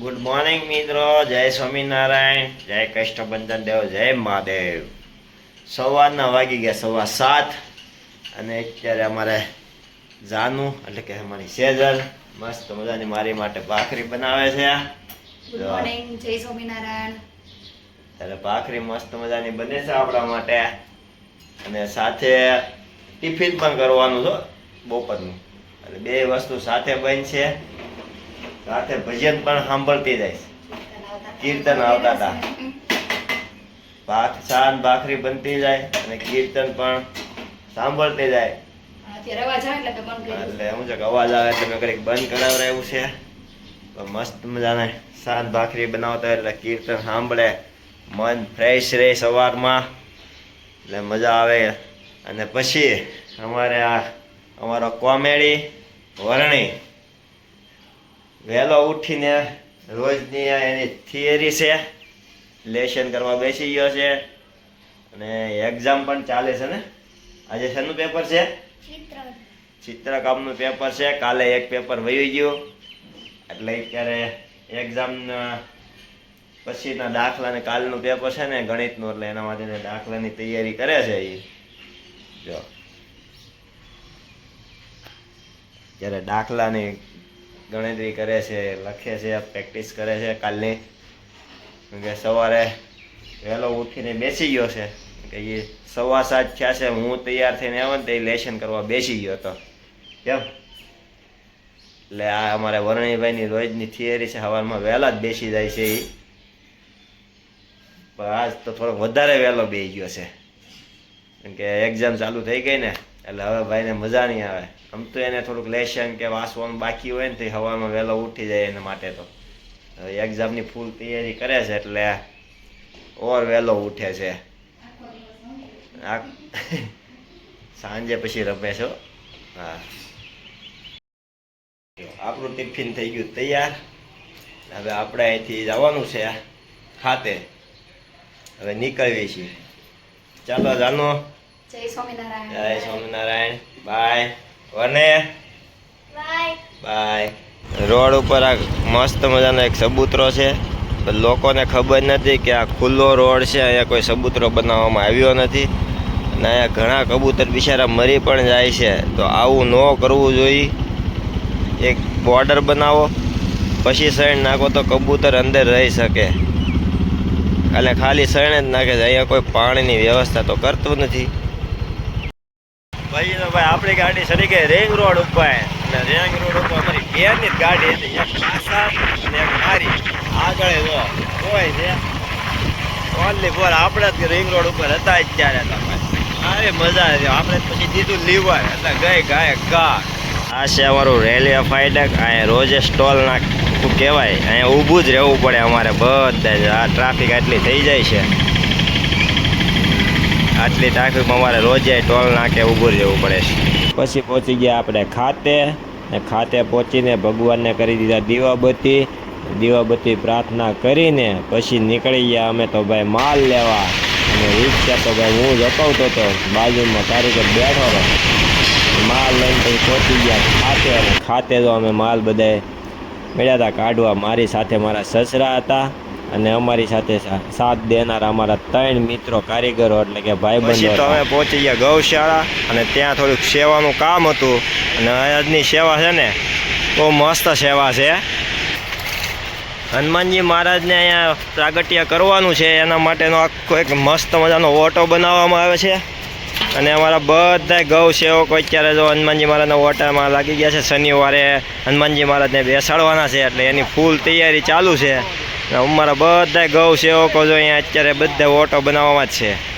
Good morning મિત્રો. જય સ્વામિનારાયણ જય કૃષ્ણબંધન દેવ જય મહાદેવ. સવારના વાગી ગયા સવા સાત. અને અત્યારે અમારે જાનું એટલે કે અમારી સેજલ મસ્ત મજાની મારી માટે ભાખરી બનાવે છે. ગુડ મોર્નિંગ જય સ્વામિનારાયણ. ત્યારે ભાખરી મસ્ત મજાની બને છે આપણા માટે. અને સાથે ટિફિન પણ કરવાનું છો બપોરનું. એટલે બે વસ્તુ સાથે બનશે. સાથે ભજન પણ સાંભળતી જાય કીર્તન આવતા હતા. ભાત શાન ભાખરી બનતી જાય અને કીર્તન પણ સાંભળતી જાય. એટલે શું છે કે અવાજ આવે એટલે મેં કંઈક બંધ કરાવડાવ્યું છે. તો મસ્ત મજાને શાન ભાખરી બનાવતા હોય એટલે કીર્તન સાંભળે. મન ફ્રેશ રહે સવારમાં. એટલે મજા આવે. અને પછી અમારે આ અમારો કોમેડી વરણી. વહેલો ઉઠીને રોજની એની થિયરી છે લેશન કરવા બેસી ગયો છે. અને એક્ઝામ પણ ચાલે છે ને? આજે શેનું પેપર છે? ચિત્રકામનું પેપર છે. કાલે એક પેપર વહી ગયું. એટલે અત્યારે એક્ઝામના પછીના દાખલા ને કાલનું પેપર છે ને ગણિતનું એટલે એના માટેને દાખલાની તૈયારી કરે છે એ જો. જ્યારે દાખલાની ગણતરી કરે છે, લખે છે, પ્રેક્ટિસ કરે છે. કાલની કે સવારે વહેલો ઉઠીને બેસી ગયો છે. કે એ સવા સાત થયા છે, હું તૈયાર થઈને આવ્યો ને તે લેશન કરવા બેસી ગયો હતો. કેમ? એટલે આ અમારે વરણીભાઈની રોજની થિયરી છે, સવારમાં વહેલા જ બેસી જાય છે એ પણ આજ તો થોડોક વધારે વહેલો બેસી ગયો છે. કેમ કે એક્ઝામ ચાલુ થઈ ગઈ ને એટલે હવે ભાઈને મજા નહીં આવે. આમ તો એને થોડુંક લેશન કે વાંચવાનું બાકી હોય ને તો હવામાં વહેલો ઉઠી જાય એના માટે તો. એક્ઝામની ફૂલ તૈયારી કરે છે એટલે ઓર વહેલો ઉઠે છે. આ સાંજે પછી રમે છો હા. આપણું ટિફિન થઈ ગયું તૈયાર. હવે આપણે અહીંથી જવાનું છે ખાતે. હવે નીકળીએ છીએ. ચાલો જાનો. જય સ્વામિનારાયણ. જય સ્વામિનારાયણ. બાય વને બાય રોડ ઉપર આ મસ્ત મજાનો એક સબૂતરો છે. લોકોને ખબર નથી કે આ ખુલ્લો રોડ છે. અહીંયા કોઈ સબૂતરો બનાવવામાં આવ્યો નથી. અને અહીંયા ઘણા કબૂતર બિચારા મરી પણ જાય છે. તો આવું ન કરવું જોઈએ. એક બોર્ડર બનાવો. પછી સૈણ નાખો તો કબૂતર અંદર રહી શકે. એટલે ખાલી સૈણ જ નાખે છે. અહીંયા કોઈ પાણીની વ્યવસ્થા તો કરતું નથી. ભાઈ તો ભાઈ, આપણી ગાડી સરી ગઈ રિંગ રોડ ઉપર. એટલે રેંગ રોડ ઉપર અમારી બેની જ ગાડી હતી. એક આશા અને એક મારી. આગળ જો કોઈ છે. ઓનલી ફોર આપણે જ રિંગ રોડ ઉપર હતા જ ત્યારે તમે અરે મજા આવી. આપણે પછી દીધું લીવર એટલે ગઈ ગાય ગા આ છે અમારું રેલવે ફાટક અહીંયા રોજે સ્ટોલ નાખવું કહેવાય? અહીંયા ઊભું જ રહેવું પડે અમારે બધા આ ટ્રાફિક આટલી થઈ જાય છે. આટલી ટ્રાફિકમાં અમારે રોજે ટોલ નાકે ઊભું રહેવું પડે છે. પછી પહોંચી ગયા આપણે ખાતે. ને ખાતે પહોંચીને ભગવાનને કરી દીધા દીવાબત્તી. દીવાબત્તી પ્રાર્થના કરીને પછી નીકળી ગયા અમે તો ભાઈ માલ લેવા. અને રિક્ષા તો ભાઈ હું જ અપાવતો હતો બાજુમાં તારીખે બેઠો હતો. માલ લઈને પછી પહોંચી ગયા ખાતે. અને ખાતે તો અમે માલ બધાએ મળ્યા હતા. કાઢવા મારી સાથે મારા સસરા હતા. અને અમારી સાથે સાથ દેનારા અમારા ત્રણ મિત્રો કારીગરો એટલે કે ભાઈ પછી તો અમે પહોંચી ગયા ગૌશાળા અને ત્યાં થોડુંક સેવાનું કામ હતું અને આજની સેવા છે ને બહુ મસ્ત સેવા છે. હનુમાનજી મહારાજને અહીંયા પ્રાગટ્ય કરવાનું છે એના માટેનો આખો એક મસ્ત મજાનો ઓટો બનાવવામાં આવે છે. અને અમારા બધા ગૌ સેવકો અત્યારે જો હનુમાનજી મહારાજના ઓટામાં લાગી ગયા છે શનિવારે હનુમાનજી મહારાજને બેસાડવાના છે એટલે એની ફૂલ તૈયારી ચાલુ છે. અમારા બધા ગૌ સેવકો જો અહીંયા અત્યારે બધા ઓટો બનાવવામાં જ છે.